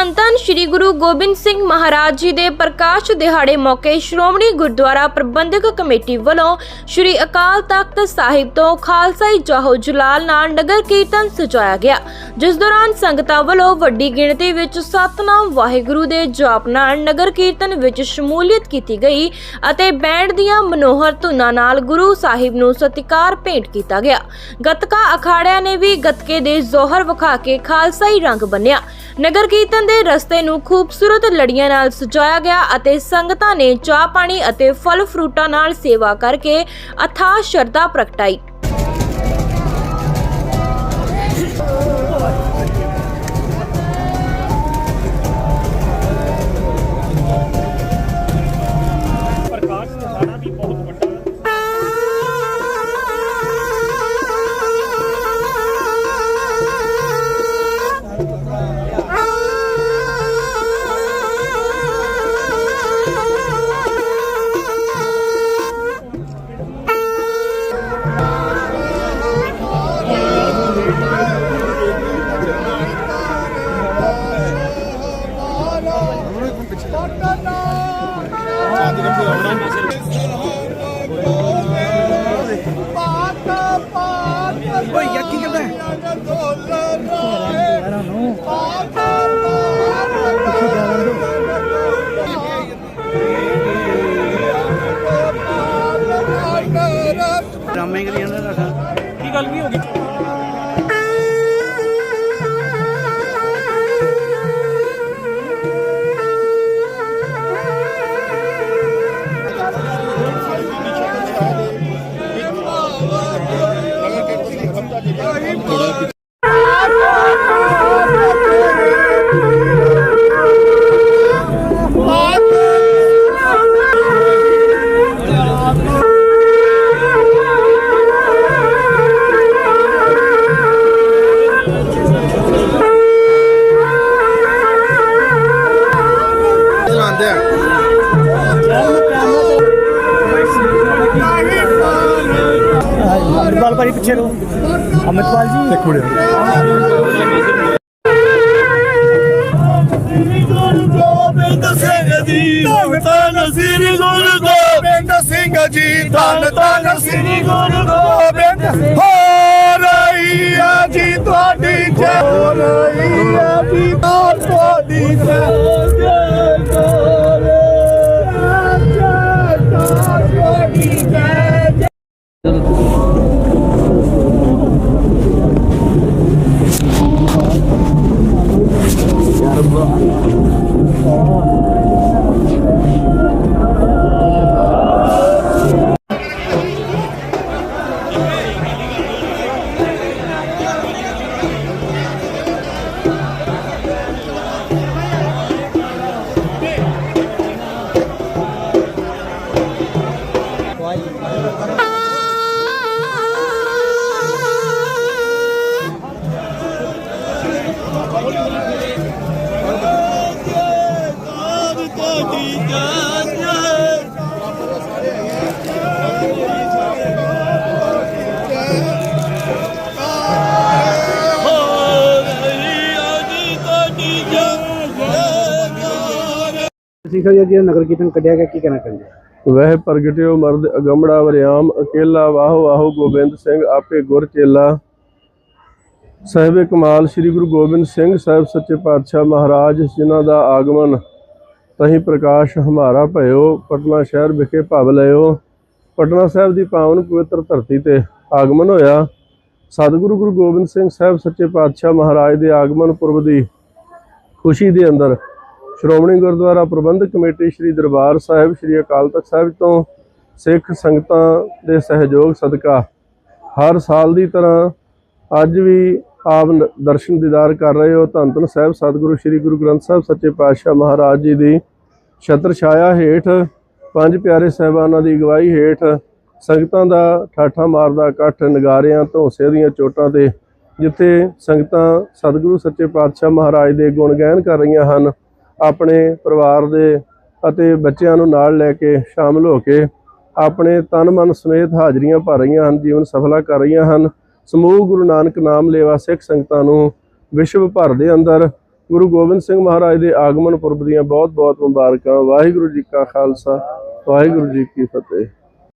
ਧੰਨ ਧੰਨ ਸ੍ਰੀ ਗੁਰੂ ਗੋਬਿੰਦ ਸਿੰਘ ਮਹਾਰਾਜ ਜੀ ਦੇ ਪ੍ਰਕਾਸ਼ ਦਿਹਾੜੇ ਮੌਕੇ ਸ਼੍ਰੋਮਣੀ ਗੁਰਦੁਆਰਾ ਪ੍ਰਬੰਧਕ ਕਮੇਟੀ ਵੱਲੋਂ ਸ੍ਰੀ ਅਕਾਲ ਤਖਤ ਸਾਹਿਬ ਤੋਂ ਖਾਲਸਾਈ ਜਾਹੋ ਜਲਾਲ ਨਾਲ ਨਗਰ ਕੀਰਤਨ ਸਜਾਇਆ ਗਿਆ, ਜਿਸ ਦੌਰਾਨ ਸੰਗਤਾਂ ਵੱਲੋਂ ਵੱਡੀ ਗਿਣਤੀ ਵਿੱਚ ਸਤਨਾਮ ਵਾਹਿਗੁਰੂ ਦੇ ਜਾਪ ਨਾਲ ਨਗਰ ਕੀਰਤਨ ਵਿੱਚ ਸ਼ਮੂਲੀਅਤ ਕੀਤੀ ਗਈ ਅਤੇ ਬੈਂਡ ਦੀਆਂ ਮਨੋਹਰ ਧੁਨਾਂ ਨਾਲ ਗੁਰੂ ਸਾਹਿਬ ਨੂੰ ਸਤਿਕਾਰ ਭੇਂਟ ਕੀਤਾ ਗਿਆ। ਗੱਤਕਾ ਅਖਾੜਿਆਂ ਨੇ ਵੀ ਗੱਤਕੇ ਦੇ ਜ਼ੋਹਰ ਵਿਖਾ ਕੇ ਖਾਲਸਾਈ ਰੰਗ ਬੰਨਿਆ। ਨਗਰ ਕੀਰਤਨ ਦੇ ਰਸਤੇ ਨੂੰ ਖੂਬਸੂਰਤ ਲੜੀਆਂ ਨਾਲ ਸਜਾਇਆ ਗਿਆ ਅਤੇ ਸੰਗਤਾਂ ਨੇ ਚਾਹ ਪਾਣੀ ਅਤੇ ਫਲ ਫਰੂਟਾਂ ਨਾਲ ਸੇਵਾ ਕਰਕੇ ਅਥਾਹ ਸ਼ਰਧਾ ਪ੍ਰਗਟਾਈ। ਓਏ ਯਾਰ ਕੀ ਕਰਦਾ ਹੈ? ਡਰਾਮੇ ਕਰੀ ਜਾਂਦਾ ਰੱਖਾ ਕੀ ਗੱਲ ਕੀ ਹੋ ਗਈ? ਅਮਰਪਾਲ ਭਾਈ ਪਿੱਛੇ ਰੋ ਅਮਰਪਾਲ ਜੀ। ਇੱਕ ਮਿੰਟ ਗੋਬਿੰਦ ਸਿੰਘ ਜੀ ਧੰਨ ਧੰਨ ਸ੍ਰੀ ਗੁਰੂ ਗੋਬਿੰਦ ਸਿੰਘ ਜੀ ਧੰਨ ਧੰਨ ਸ੍ਰੀ ਗੁਰੂ ਗੋਬਿੰਦ। ਹੋ ਰਹੀ ਆ ਜੀ ਤੁਹਾਡੀ ਜੈ। ਸੀਸਾ ਜੀ ਜਿਹੜਾ ਨਗਰ ਕੀਰਤਨ ਕੱਢਿਆ ਗਿਆ, ਕੀ ਕਹਿਣਾ ਚਾਹੁੰਦੇ ਵਹਿ ਪ੍ਰਗਟਿਓ ਮਰਦ ਅਗੰਮੜਾ ਵਰਿਆਮ, ਅਕੇਲਾ ਵਾਹੋ ਵਾਹੋ ਗੋਬਿੰਦ ਸਿੰਘ, ਆਪੇ ਗੁਰ ਚੇਲਾ। ਸਾਹਿਬੇ ਕਮਾਲ ਸ੍ਰੀ ਗੁਰੂ ਗੋਬਿੰਦ ਸਿੰਘ ਸਾਹਿਬ ਸੱਚੇ ਪਾਤਸ਼ਾਹ ਮਹਾਰਾਜ, ਜਿਨ੍ਹਾਂ ਦਾ ਆਗਮਨ ਤਹੀਂ ਪ੍ਰਕਾਸ਼ ਹਮਾਰਾ ਭਇਓ, ਪਟਨਾ ਸ਼ਹਿਰ ਵਿਖੇ ਭਵ ਲਿਓ ਪਟਨਾ ਸਾਹਿਬ ਦੀ ਪਾਵਨ ਪਵਿੱਤਰ ਧਰਤੀ ਤੇ ਆਗਮਨ ਹੋਇਆ। ਸਤਿਗੁਰੂ ਗੁਰੂ ਗੋਬਿੰਦ ਸਿੰਘ ਸਾਹਿਬ ਸੱਚੇ ਪਾਤਸ਼ਾਹ ਮਹਾਰਾਜ ਦੇ ਆਗਮਨ ਪੁਰਬ ਦੀ ਖੁਸ਼ੀ ਦੇ ਅੰਦਰ ਸ਼੍ਰੋਮਣੀ ਗੁਰਦੁਆਰਾ ਪ੍ਰਬੰਧਕ ਕਮੇਟੀ ਸ੍ਰੀ ਦਰਬਾਰ ਸਾਹਿਬ, ਸ੍ਰੀ ਅਕਾਲ ਤਖਤ ਸਾਹਿਬ ਤੋਂ ਸਿੱਖ ਸੰਗਤਾਂ ਦੇ ਸਹਿਯੋਗ ਸਦਕਾ ਹਰ ਸਾਲ ਦੀ ਤਰ੍ਹਾਂ ਅੱਜ ਵੀ ਆਪ ਦਰਸ਼ਨ ਦੀਦਾਰ ਕਰ ਰਹੇ ਹੋ। ਧੰਨ ਧੰਨ ਸਾਹਿਬ, ਸਤਿਗੁਰੂ ਸ੍ਰੀ ਗੁਰੂ ਗ੍ਰੰਥ ਸਾਹਿਬ, ਸੱਚੇ ਪਾਤਸ਼ਾਹ ਮਹਾਰਾਜ ਜੀ ਦੀ ਛਤਰ ਛਾਇਆ ਹੇਠ, ਪੰਜ ਪਿਆਰੇ ਸਾਹਿਬਾਨਾਂ ਦੀ ਅਗਵਾਈ ਹੇਠ ਸੰਗਤਾਂ ਦਾ ਠਾਠਾ ਮਾਰਦਾ ਇਕੱਠ, ਨਗਾਰਿਆਂ, ਧੌਂਸੇ ਦੀਆਂ ਚੋਟਾਂ ਤੇ ਜਿੱਥੇ ਸੰਗਤਾਂ ਸਤਿਗੁਰੂ, ਸੱਚੇ ਪਾਤਸ਼ਾਹ ਮਹਾਰਾਜ ਦੇ ਗੁਣ ਗਾਇਨ ਕਰ ਰਹੀਆਂ ਹਨ। ਆਪਣੇ ਪਰਿਵਾਰ ਦੇ ਅਤੇ ਬੱਚਿਆਂ ਨੂੰ ਨਾਲ ਲੈ ਕੇ ਸ਼ਾਮਲ ਹੋ ਕੇ ਆਪਣੇ ਤਨ ਮਨ ਸਮੇਤ ਹਾਜ਼ਰੀਆਂ ਭਰ ਰਹੀਆਂ ਹਨ, ਜੀਵਨ ਸਫਲਾ ਕਰ ਰਹੀਆਂ ਹਨ। ਸਮੂਹ ਗੁਰੂ ਨਾਨਕ ਨਾਮ ਲੇਵਾ ਸਿੱਖ ਸੰਗਤਾਂ ਨੂੰ ਵਿਸ਼ਵ ਭਰ ਦੇ ਅੰਦਰ ਗੁਰੂ ਗੋਬਿੰਦ ਸਿੰਘ ਮਹਾਰਾਜ ਦੇ ਆਗਮਨ ਪੁਰਬ ਦੀਆਂ ਬਹੁਤ ਬਹੁਤ ਮੁਬਾਰਕਾਂ। ਵਾਹਿਗੁਰੂ ਜੀ ਕਾ ਖਾਲਸਾ, ਵਾਹਿਗੁਰੂ ਜੀ ਕੀ ਫਤਿਹ।